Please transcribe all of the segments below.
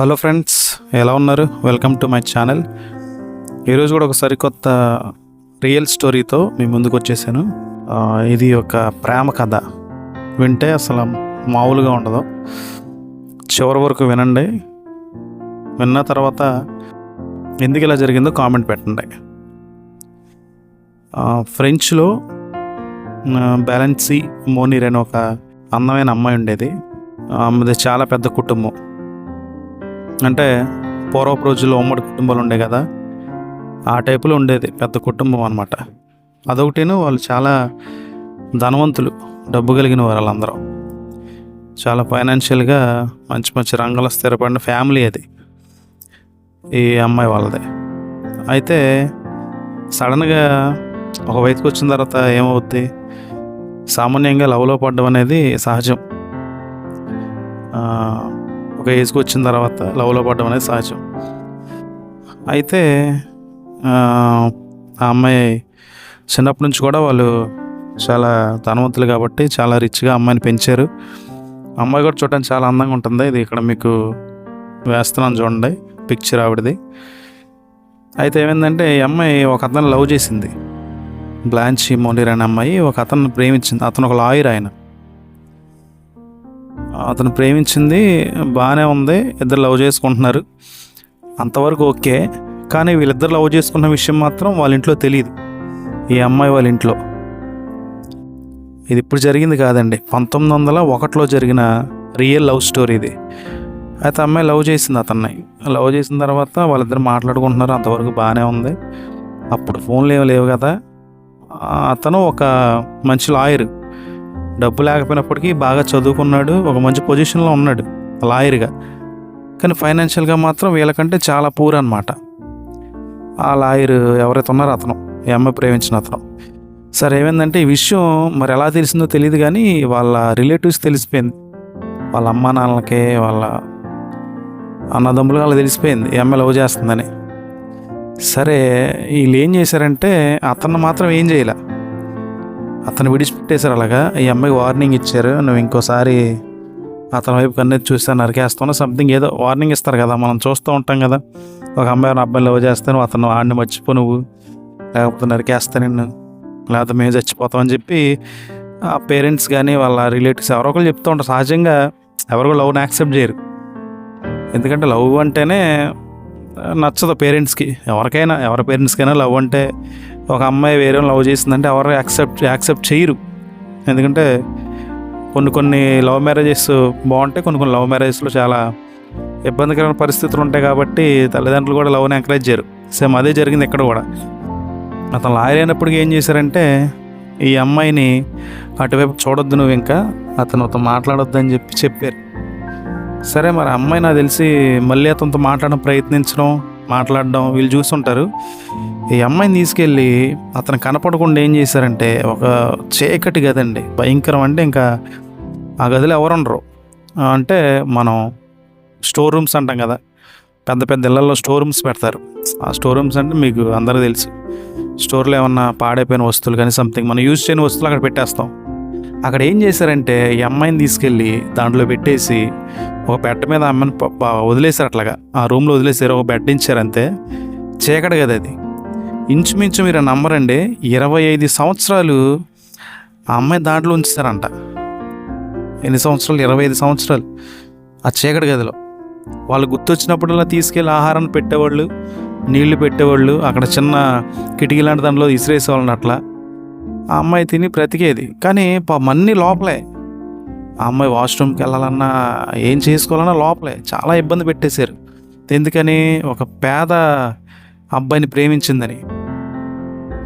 Hello friends ఎలా ఉన్నారు? Welcome to my channel ఈరోజు కూడా ఒక సరికొత్త రియల్ స్టోరీతో మీ ముందుకు వచ్చేసాను. ఇది ఒక ప్రేమ కథ. వింటే అసలు మామూలుగా ఉండదు. చివరి వరకు వినండి. విన్న తర్వాత ఎందుకు ఇలా జరిగిందో కామెంట్ పెట్టండి. ఫ్రెంచ్లో బ్యాలెన్సీ మోనీర్ అనే ఒక అందమైన అమ్మాయి ఉండేది. ఆమెది చాలా పెద్ద కుటుంబం. అంటే పూర్వపు రోజుల్లో ఉమ్మడి కుటుంబాలు ఉండే కదా ఆ టైపులో ఉండేది పెద్ద కుటుంబం అనమాట అదొకటేను వాళ్ళు చాలా ధనవంతులు డబ్బు కలిగిన వారు వాళ్ళందరూ. చాలా ఫైనాన్షియల్గా మంచి మంచి రంగంలో స్థిరపడిన ఫ్యామిలీ అది ఈ అమ్మాయి వాళ్ళది. అయితే సడన్గా ఒక వయసుకు వచ్చిన తర్వాత ఏమవుద్ది? సామాన్యంగా లవ్లో పడడం అనేది సహజం. ఒక ఏజ్కి వచ్చిన తర్వాత లవ్లో పడడం అనేది సహజం. అయితే ఆ అమ్మాయి చిన్నప్పటి నుంచి కూడా వాళ్ళు చాలా ధనవంతులు కాబట్టి చాలా రిచ్గా అమ్మాయిని పెంచారు. అమ్మాయి కూడా చూడడానికి చాలా అందంగా ఉంటుంది. ఇది ఇక్కడ మీకు వేస్తున్నాను చూడండి పిక్చర్ ఆవిడది. అయితే ఏమైందంటే ఈ అమ్మాయి ఒక అతను లవ్ చేసింది. బ్లాంచి మోనీర్ అనే అమ్మాయి ఒక అతను ప్రేమించింది. అతను ఒక లాయర్ ఆయన. అతను ప్రేమించింది బాగానే ఉంది. ఇద్దరు లవ్ చేసుకుంటున్నారు. అంతవరకు ఓకే. కానీ వీళ్ళిద్దరు లవ్ చేసుకున్న విషయం మాత్రం వాళ్ళ ఇంట్లో తెలియదు ఈ అమ్మాయి వాళ్ళ ఇంట్లో. ఇది ఇప్పుడు జరిగింది కాదండి. పంతొమ్మిది వందల ఒకటిలో జరిగిన రియల్ లవ్ స్టోరీ ఇది. అయితే అమ్మాయి లవ్ చేసింది అతన్ని. లవ్ చేసిన తర్వాత వాళ్ళిద్దరు మాట్లాడుకుంటున్నారు. అంతవరకు బాగానే ఉంది. అప్పుడు ఫోన్లు ఏమి లేవు కదా. అతను ఒక మంచి లాయర్. డబ్బు లేకపోయినప్పటికీ బాగా చదువుకున్నాడు ఒక మంచి పొజిషన్లో ఉన్నాడు లాయర్గా. కానీ ఫైనాన్షియల్గా మాత్రం వీళ్ళకంటే చాలా పూర్ అనమాట ఆ లాయర్ ఎవరైతే ఉన్నారో అతను ఈ అమ్మాయి ప్రేమించిన అతను. సరే ఏమైందంటే ఈ విషయం మరి ఎలా తెలిసిందో తెలియదు కానీ వాళ్ళ రిలేటివ్స్ తెలిసిపోయింది. వాళ్ళ అమ్మా నాన్నలకి వాళ్ళ అన్నదమ్ములు అలా తెలిసిపోయింది ఈ అమ్మాయి లవ్ చేస్తుందని. సరే వీళ్ళు ఏం చేశారంటే అతను మాత్రం ఏం చేయలే. అతను విడిచిపెట్టేశారు అలాగా. ఈ అమ్మాయికి వార్నింగ్ ఇచ్చారు. నువ్వు ఇంకోసారి అతని వైపు కన్నెత్తి చూస్తే నరికేస్తాను సంథింగ్ ఏదో వార్నింగ్ ఇస్తారు కదా. మనం చూస్తూ ఉంటాం కదా. ఒక అమ్మాయి అబ్బాయిని లవ్ చేస్తాను అతను ఆడిని మర్చిపో నువ్వు. లేకపోతే నరికేస్తా నిన్ను. లేకపోతే మేము చచ్చిపోతామని చెప్పి ఆ పేరెంట్స్ కానీ వాళ్ళ రిలేటివ్స్ ఎవరో ఒకరు చెప్తూ ఉంటారు. సహజంగా ఎవరు లవ్ని యాక్సెప్ట్ చేయరు. ఎందుకంటే లవ్ అంటేనే నచ్చదు పేరెంట్స్కి ఎవరికైనా ఎవరి పేరెంట్స్కైనా లవ్ అంటే ఒక అమ్మాయి వేరే లవ్ చేసిందంటే ఎవరు యాక్సెప్ట్ యాక్సెప్ట్ చేయరు. ఎందుకంటే కొన్ని కొన్ని లవ్ మ్యారేజెస్ బాగుంటాయి కొన్ని కొన్ని లవ్ మ్యారేజెస్లో చాలా ఇబ్బందికరమైన పరిస్థితులు ఉంటాయి కాబట్టి తల్లిదండ్రులు కూడా లవ్ని ఎంకరేజ్ చేయరు. సేమ్ అదే జరిగింది ఇక్కడ కూడా. అతను లాయర్ అయినప్పటికీ ఏం చేశారంటే ఈ అమ్మాయిని అటువైపు చూడొద్దు నువ్వు ఇంకా అతను అతను మాట్లాడొద్దు అని చెప్పి చెప్పారు. సరే మరి అమ్మాయి నాకు తెలిసి మళ్ళీ అతనితో మాట్లాడడం ప్రయత్నించడం మాట్లాడడం వీళ్ళు చూస్తుంటారు ఈ అమ్మాయిని తీసుకెళ్ళి అతను కనపడకుండా ఏం చేశారంటే ఒక చీకటి గది అండి భయంకరం అంటే ఇంకా ఆ గదిలో ఎవరు ఉండరు అంటే మనం స్టోర్ రూమ్స్ అంటాం కదా. పెద్ద పెద్ద ఇళ్ళల్లో స్టోర్ రూమ్స్ పెడతారు. ఆ స్టోర్ రూమ్స్ అంటే మీకు అందరూ తెలుసు. స్టోర్లో ఏమన్నా పాడైపోయిన వస్తువులు కానీ సంథింగ్ మనం యూజ్ చేయని వస్తువులు అక్కడ పెట్టేస్తాం. అక్కడ ఏం చేశారంటే ఈ అమ్మాయిని తీసుకెళ్ళి దాంట్లో పెట్టేసి ఒక బెడ్ మీద ఆ అమ్మాయిని వదిలేశారు అట్లాగా. ఆ రూమ్లో వదిలేసారు ఒక బెడ్ ఇచ్చారు అంతే చీకటి కదా అది. ఇంచుమించు మీరు నమ్మరండి ఇరవై ఐదు సంవత్సరాలు ఆ అమ్మాయి దాంట్లో ఉంచుతారంట ఎన్ని సంవత్సరాలు? ఇరవై ఐదు సంవత్సరాలు. ఆ చీకటి గదిలో. వాళ్ళు గుర్తొచ్చినప్పుడల్లా తీసుకెళ్ళి ఆహారాన్ని పెట్టేవాళ్ళు నీళ్ళు పెట్టేవాళ్ళు అక్కడ చిన్న కిటికీ లాంటి దాంట్లో ఇసిరేసేవాళ్ళని అట్లా. ఆ అమ్మాయి తిని బ్రతికేది. కానీ మన్ని లోపలే. ఆ అమ్మాయి వాష్రూమ్కి వెళ్ళాలన్నా ఏం చేసుకోవాలన్నా లోపలే. చాలా ఇబ్బంది పెట్టేశారు. ఎందుకని? ఒక పేద అబ్బాయిని ప్రేమించిందని.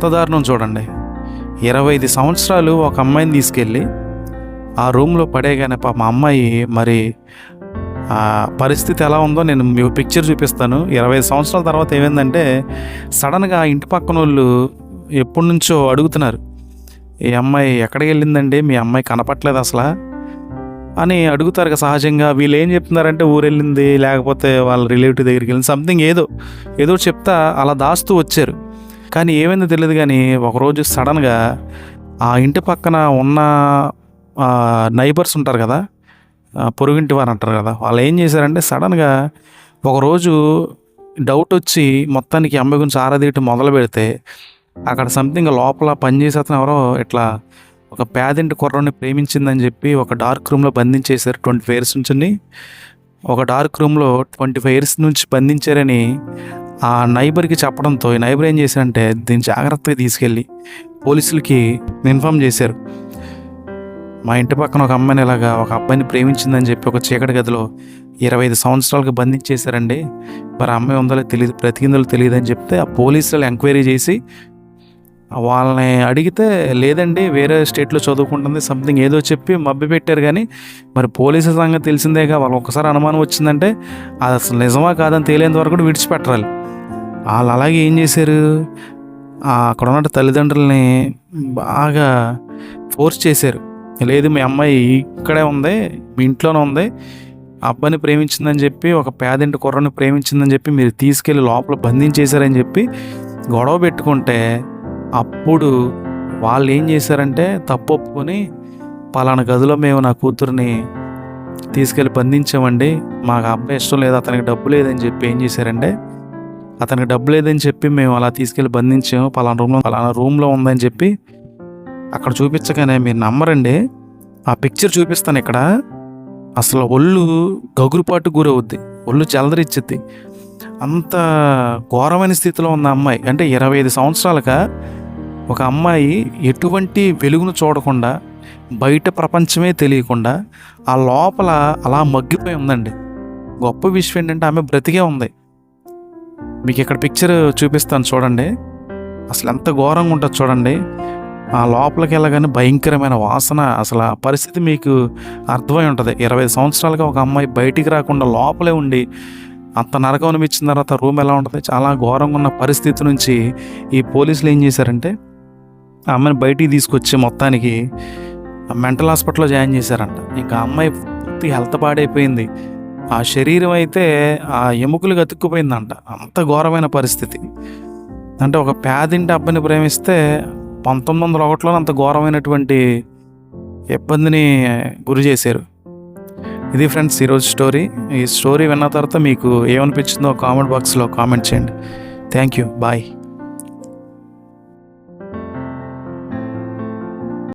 ఎంత దారుణం చూడండి. ఇరవై ఐదు సంవత్సరాలు ఒక అమ్మాయిని తీసుకెళ్ళి ఆ రూమ్లో పడేగానే పాప మా అమ్మాయి మరి ఆ పరిస్థితి ఎలా ఉందో నేను మీ పిక్చర్ చూపిస్తాను. ఇరవై ఐదు సంవత్సరాల తర్వాత ఏమైందంటే సడన్గా ఇంటి పక్కన వాళ్ళు ఎప్పటి నుంచో అడుగుతున్నారు ఈ అమ్మాయి ఎక్కడికి వెళ్ళిందండి? మీ అమ్మాయి కనపట్లేదు అసలు? అని అడుగుతారు సహజంగా. వీళ్ళు ఏం చెప్తున్నారంటే ఊరెళ్ళింది లేకపోతే వాళ్ళ రిలేటివ్ దగ్గరికి వెళ్ళింది సంథింగ్ ఏదో ఏదో చెప్తా అలా దాస్తూ వచ్చారు. కానీ ఏమైందో తెలియదు కానీ ఒకరోజు సడన్గా ఆ ఇంటి పక్కన ఉన్న నైబర్స్ ఉంటారు కదా పొరుగింటి వారు అంటారు కదా వాళ్ళు ఏం చేశారంటే సడన్గా ఒకరోజు డౌట్ వచ్చి మొత్తానికి ఈ అమ్మాయి గురించి ఆరాదీయటం మొదలు పెడితే అక్కడ సంథింగ్ లోపల పనిచేసే అతను ఎవరో ఇట్లా ఒక పేదింటి కుర్రని ప్రేమించిందని చెప్పి ఒక డార్క్ రూమ్లో బంధించేశారు ట్వంటీ ఫైవ్ ఇయర్స్ నుంచి ఒక డార్క్ రూమ్లో ట్వంటీ ఫైవ్ ఇయర్స్ నుంచి బంధించారని ఆ నైబర్కి చెప్పడంతో ఈ నైబర్ ఏం చేశారంటే దీన్ని జాగ్రత్తగా తీసుకెళ్ళి పోలీసులకి ఇన్ఫామ్ చేశారు. మా ఇంటి పక్కన ఒక అమ్మాయిని ఇలాగా ఒక అబ్బాయిని ప్రేమించిందని చెప్పి ఒక చీకటి గదిలో ఇరవై ఐదు సంవత్సరాలకు బంధించేశారండి. మరి ఆ అమ్మాయి ఉందో తెలియదు బ్రతికిందో తెలియదు అని చెప్తే ఆ పోలీసులు ఎంక్వైరీ చేసి వాళ్ళని అడిగితే లేదండి వేరే స్టేట్లో చదువుకుంటుంది సంథింగ్ ఏదో చెప్పి మబ్బి పెట్టారు కానీ మరి పోలీసుల సంగతి తెలిసిందేగా వాళ్ళు ఒకసారి అనుమానం వచ్చిందంటే అది అసలు నిజమా కాదని తేలేంత వరకు కూడా విడిచిపెట్టాలి వాళ్ళు అలాగే ఏం చేశారు? అక్కడ ఉన్న తల్లిదండ్రులని బాగా ఫోర్స్ చేశారు. లేదు మీ అమ్మాయి ఇక్కడే ఉంది మీ ఇంట్లోనే ఉంది అబ్బాయిని ప్రేమించిందని చెప్పి ఒక పేదింటి కుర్రని ప్రేమించిందని చెప్పి మీరు తీసుకెళ్ళి లోపల బంధించేశారని చెప్పి గొడవ పెట్టుకుంటే అప్పుడు వాళ్ళు ఏం చేశారంటే తప్పు ఒప్పుకొని పలానా గదిలో మేము నా కూతుర్ని తీసుకెళ్ళి బంధించామండి మాకు అబ్బాయి ఇష్టం లేదు అతనికి డబ్బు లేదని చెప్పి ఏం చేశారంటే అతనికి డబ్బు లేదని చెప్పి మేము అలా తీసుకెళ్ళి బంధించాము. పలానా రూమ్లో పలానా రూమ్లో ఉందని చెప్పి అక్కడ చూపించగానే మీరు నమ్మరండి. ఆ పిక్చర్ చూపిస్తాను ఇక్కడ. అసలు ఒళ్ళు గగురుపాటు గురవుద్ది. ఒళ్ళు చెలదరిచ్చిద్ది అంత ఘోరమైన స్థితిలో ఉన్న అమ్మాయి అంటే ఇరవై ఐదు సంవత్సరాలుగా ఒక అమ్మాయి ఎటువంటి వెలుగును చూడకుండా బయట ప్రపంచమే తెలియకుండా ఆ లోపల అలా మగ్గిపోయి ఉందండి. గొప్ప విషయం ఏంటంటే ఆమె బ్రతికే ఉంది. మీకు ఇక్కడ పిక్చర్ చూపిస్తాను చూడండి. అసలు ఎంత ఘోరంగా ఉంటుంది చూడండి. ఆ లోపలికి వెళ్ళగానే భయంకరమైన వాసన అసలు ఆ పరిస్థితి మీకు అర్థమై ఉంటుంది. ఇరవై సంవత్సరాలుగా ఒక అమ్మాయి బయటికి రాకుండా లోపలే ఉండి అంత నరకం అనిపించిన తర్వాత రూమ్ ఎలా ఉంటుంది? చాలా ఘోరంగా ఉన్న పరిస్థితి నుంచి ఈ పోలీసులు ఏం చేశారంటే ఆ అమ్మాయిని బయటికి తీసుకొచ్చి మొత్తానికి మెంటల్ హాస్పిటల్లో జాయిన్ చేశారంట. ఇంకా అమ్మాయి పూర్తి హెల్త్ పాడైపోయింది. ఆ శరీరం అయితే ఆ ఎముకలు అతుక్కుపోయిందంట అంత ఘోరమైన పరిస్థితి. అంటే ఒక పేదింటి అబ్బాయిని ప్రేమిస్తే పంతొమ్మిది వందల ఒకటిలో అంత ఘోరమైనటువంటి ఇబ్బందిని గురి చేశారు. ఇది ఫ్రెండ్స్ ఈరోజు స్టోరీ. ఈ స్టోరీ విన్న తర్వాత మీకు ఏమనిపించిందో కామెంట్ బాక్స్లో కామెంట్ చేయండి. Thank you. బాయ్.